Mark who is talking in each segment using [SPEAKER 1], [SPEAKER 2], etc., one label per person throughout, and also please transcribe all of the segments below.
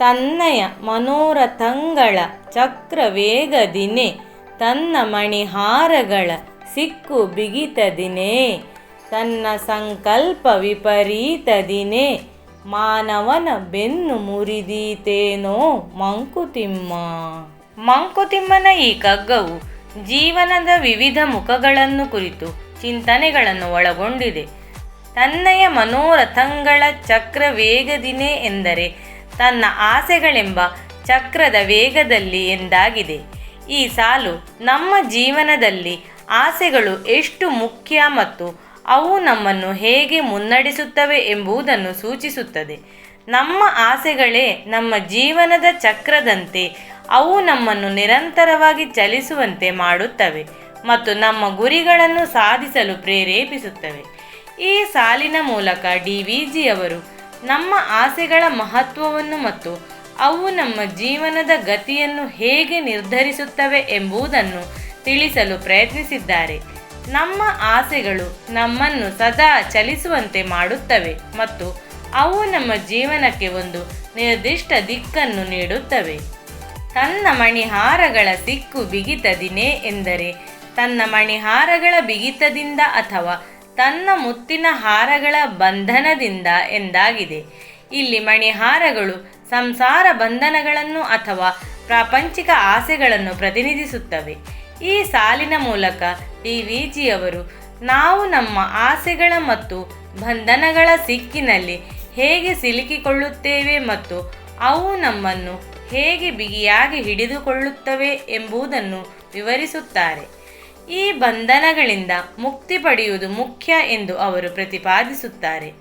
[SPEAKER 1] ತನ್ನಯ ಮನೋರಥಂಗಳ ಚಕ್ರ ವೇಗದಿನೇ ತನ್ನ ಮಣಿಹಾರಗಳ ಸಿಕ್ಕು ಬಿಗಿತದಿನೇ, ತನ್ನ ಸಂಕಲ್ಪ ವಿಪರೀತದಿನೇ, ಮಾನವನ ಬೆನ್ನು ಮುರಿದೀತೇನೋ ಮಂಕುತಿಮ್ಮ. ಮಂಕುತಿಮ್ಮನ ಈ ಕಗ್ಗವು ಜೀವನದ ವಿವಿಧ ಮುಖಗಳನ್ನು ಕುರಿತು ಚಿಂತನೆಗಳನ್ನು ಒಳಗೊಂಡಿದೆ. ತನ್ನಯ ಮನೋರಥಂಗಳ ಚಕ್ರ ವೇಗದಿನೇ ಎಂದರೆ ತನ್ನ ಆಸೆಗಳೆಂಬ ಚಕ್ರದ ವೇಗದಲ್ಲಿ ಎಂದಾಗಿದೆ. ಈ ಸಾಲು ನಮ್ಮ ಜೀವನದಲ್ಲಿ ಆಸೆಗಳು ಎಷ್ಟು ಮುಖ್ಯ ಮತ್ತು ಅವು ನಮ್ಮನ್ನು ಹೇಗೆ ಮುನ್ನಡೆಸುತ್ತವೆ ಎಂಬುದನ್ನು ಸೂಚಿಸುತ್ತದೆ. ನಮ್ಮ ಆಸೆಗಳೇ ನಮ್ಮ ಜೀವನದ ಚಕ್ರದಂತೆ ಅವು ನಮ್ಮನ್ನು ನಿರಂತರವಾಗಿ ಚಲಿಸುವಂತೆ ಮಾಡುತ್ತವೆ ಮತ್ತು ನಮ್ಮ ಗುರಿಗಳನ್ನು ಸಾಧಿಸಲು ಪ್ರೇರೇಪಿಸುತ್ತವೆ. ಈ ಸಾಲಿನ ಮೂಲಕ ಡಿ ವಿ ಜಿಯವರು ನಮ್ಮ ಆಸೆಗಳ ಮಹತ್ವವನ್ನು ಮತ್ತು ಅವು ನಮ್ಮ ಜೀವನದ ಗತಿಯನ್ನು ಹೇಗೆ ನಿರ್ಧರಿಸುತ್ತವೆ ಎಂಬುದನ್ನು ತಿಳಿಸಲು ಪ್ರಯತ್ನಿಸಿದ್ದಾರೆ. ನಮ್ಮ ಆಸೆಗಳು ನಮ್ಮನ್ನು ಸದಾ ಚಲಿಸುವಂತೆ ಮಾಡುತ್ತವೆ ಮತ್ತು ಅವು ನಮ್ಮ ಜೀವನಕ್ಕೆ ಒಂದು ನಿರ್ದಿಷ್ಟ ದಿಕ್ಕನ್ನು ನೀಡುತ್ತವೆ. ತನ್ನ ಮಣಿಹಾರಗಳ ಸಿಕ್ಕು ಬಿಗಿತದಿನೇ ಎಂದರೆ ತನ್ನ ಮಣಿಹಾರಗಳ ಬಿಗಿತದಿಂದ ಅಥವಾ ತನ್ನ ಮುತ್ತಿನ ಹಾರಗಳ ಬಂಧನದಿಂದ ಎಂದಾಗಿದೆ. ಇಲ್ಲಿ ಮಣಿಹಾರಗಳು ಸಂಸಾರ ಬಂಧನಗಳನ್ನು ಅಥವಾ ಪ್ರಾಪಂಚಿಕ ಆಸೆಗಳನ್ನು ಪ್ರತಿನಿಧಿಸುತ್ತವೆ. ಈ ಸಾಲಿನ ಮೂಲಕ ಡಿ ವಿ. ಜಿಯವರು ನಾವು ನಮ್ಮ ಆಸೆಗಳ ಮತ್ತು ಬಂಧನಗಳ ಸಿಕ್ಕಿನಲ್ಲಿ ಹೇಗೆ ಸಿಲುಕಿಕೊಳ್ಳುತ್ತೇವೆ ಮತ್ತು ಅವು ನಮ್ಮನ್ನು ಹೇಗೆ ಬಿಗಿಯಾಗಿ ಹಿಡಿದುಕೊಳ್ಳುತ್ತವೆ ಎಂಬುದನ್ನು ವಿವರಿಸುತ್ತಾರೆ. ಈ ಬಂಧನಗಳಿಂದ ಮುಕ್ತಿ ಪಡೆಯುವುದು ಮುಖ್ಯ ಎಂದು ಅವರು ಪ್ರತಿಪಾದಿಸುತ್ತಾರೆ.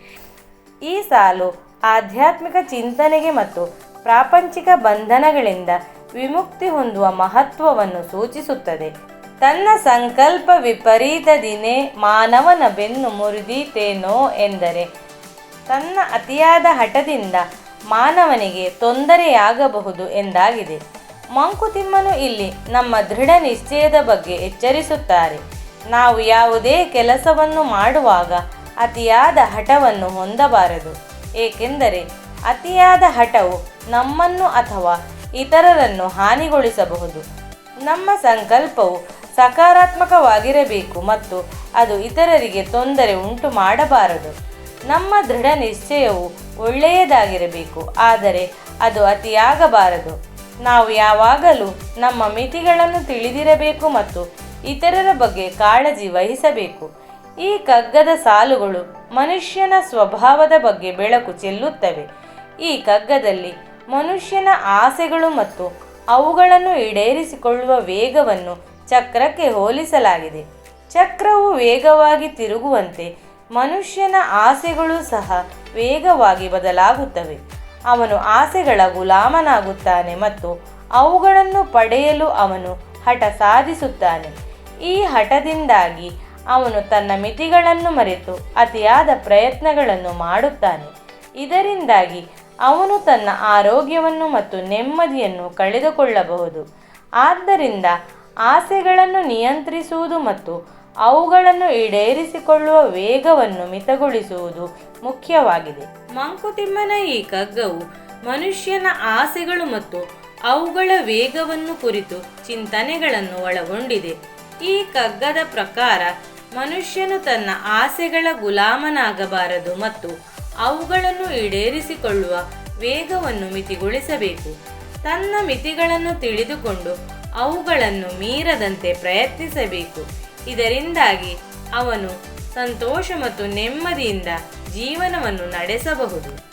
[SPEAKER 1] ಈ ಸಾಲು ಆಧ್ಯಾತ್ಮಿಕ ಚಿಂತನೆಗೆ ಮತ್ತು ಪ್ರಾಪಂಚಿಕ ಬಂಧನಗಳಿಂದ ವಿಮುಕ್ತಿ ಹೊಂದುವ ಮಹತ್ವವನ್ನು ಸೂಚಿಸುತ್ತದೆ. ತನ್ನ ಸಂಕಲ್ಪ ವಿಪರೀತ ದಿನೇ ಮಾನವನ ಬೆನ್ನು ಮುರಿದೀತೇನೋ ಎಂದರೆ ತನ್ನ ಅತಿಯಾದ ಹಠದಿಂದ ಮಾನವನಿಗೆ ತೊಂದರೆಯಾಗಬಹುದು ಎಂದಾಗಿದೆ. ಮಂಕುತಿಮ್ಮನು ಇಲ್ಲಿ ನಮ್ಮ ದೃಢ ನಿಶ್ಚಯದ ಬಗ್ಗೆ ಎಚ್ಚರಿಸುತ್ತಾರೆ. ನಾವು ಯಾವುದೇ ಕೆಲಸವನ್ನು ಮಾಡುವಾಗ ಅತಿಯಾದ ಹಠವನ್ನು ಹೊಂದಬಾರದು. ಏಕೆಂದರೆ ಅತಿಯಾದ ಹಠವು ನಮ್ಮನ್ನು ಅಥವಾ ಇತರರನ್ನು ಹಾನಿಗೊಳಿಸಬಹುದು. ನಮ್ಮ ಸಂಕಲ್ಪವು ಸಕಾರಾತ್ಮಕವಾಗಿರಬೇಕು ಮತ್ತು ಅದು ಇತರರಿಗೆ ತೊಂದರೆ ಉಂಟು ಮಾಡಬಾರದು. ನಮ್ಮ ದೃಢ ನಿಶ್ಚಯವು ಒಳ್ಳೆಯದಾಗಿರಬೇಕು, ಆದರೆ ಅದು ಅತಿಯಾಗಬಾರದು. ನಾವು ಯಾವಾಗಲೂ ನಮ್ಮ ಮಿತಿಗಳನ್ನು ತಿಳಿದಿರಬೇಕು ಮತ್ತು ಇತರರ ಬಗ್ಗೆ ಕಾಳಜಿ ವಹಿಸಬೇಕು. ಈ ಕಗ್ಗದ ಸಾಲುಗಳು ಮನುಷ್ಯನ ಸ್ವಭಾವದ ಬಗ್ಗೆ ಬೆಳಕು ಚೆಲ್ಲುತ್ತವೆ. ಈ ಕಗ್ಗದಲ್ಲಿ ಮನುಷ್ಯನ ಆಸೆಗಳು ಮತ್ತು ಅವುಗಳನ್ನು ಈಡೇರಿಸಿಕೊಳ್ಳುವ ವೇಗವನ್ನು ಚಕ್ರಕ್ಕೆ ಹೋಲಿಸಲಾಗಿದೆ. ಚಕ್ರವು ವೇಗವಾಗಿ ತಿರುಗುವಂತೆ ಮನುಷ್ಯನ ಆಸೆಗಳು ಸಹ ವೇಗವಾಗಿ ಬದಲಾಗುತ್ತವೆ. ಅವನು ಆಸೆಗಳ ಗುಲಾಮನಾಗುತ್ತಾನೆ ಮತ್ತು ಅವುಗಳನ್ನು ಪಡೆಯಲು ಅವನು ಹಠ ಸಾಧಿಸುತ್ತಾನೆ. ಈ ಹಠದಿಂದಾಗಿ ಅವನು ತನ್ನ ಮಿತಿಗಳನ್ನು ಮರೆತು ಅತಿಯಾದ ಪ್ರಯತ್ನಗಳನ್ನು ಮಾಡುತ್ತಾನೆ. ಇದರಿಂದಾಗಿ ಅವನು ತನ್ನ ಆರೋಗ್ಯವನ್ನು ಮತ್ತು ನೆಮ್ಮದಿಯನ್ನು ಕಳೆದುಕೊಳ್ಳಬಹುದು. ಆದ್ದರಿಂದ ಆಸೆಗಳನ್ನು ನಿಯಂತ್ರಿಸುವುದು ಮತ್ತು ಅವುಗಳನ್ನು ಈಡೇರಿಸಿಕೊಳ್ಳುವ ವೇಗವನ್ನು ಮಿತಗೊಳಿಸುವುದು ಮುಖ್ಯವಾಗಿದೆ. ಮಂಕುತಿಮ್ಮನ ಈ ಕಗ್ಗವು ಮನುಷ್ಯನ ಆಸೆಗಳು ಮತ್ತು ಅವುಗಳ ವೇಗವನ್ನು ಕುರಿತು ಚಿಂತನೆಗಳನ್ನು ಒಳಗೊಂಡಿದೆ. ಈ ಕಗ್ಗದ ಪ್ರಕಾರ ಮನುಷ್ಯನು ತನ್ನ ಆಸೆಗಳ ಗುಲಾಮನಾಗಬಾರದು ಮತ್ತು ಅವುಗಳನ್ನು ಈಡೇರಿಸಿಕೊಳ್ಳುವ ವೇಗವನ್ನು ಮಿತಿಗೊಳಿಸಬೇಕು. ತನ್ನ ಮಿತಿಗಳನ್ನು ತಿಳಿದುಕೊಂಡು ಅವುಗಳನ್ನು ಮೀರದಂತೆ ಪ್ರಯತ್ನಿಸಬೇಕು. ಇದರಿಂದಾಗಿ ಅವನು ಸಂತೋಷ ಮತ್ತು ನೆಮ್ಮದಿಯಿಂದ ಜೀವನವನ್ನು ನಡೆಸಬಹುದು.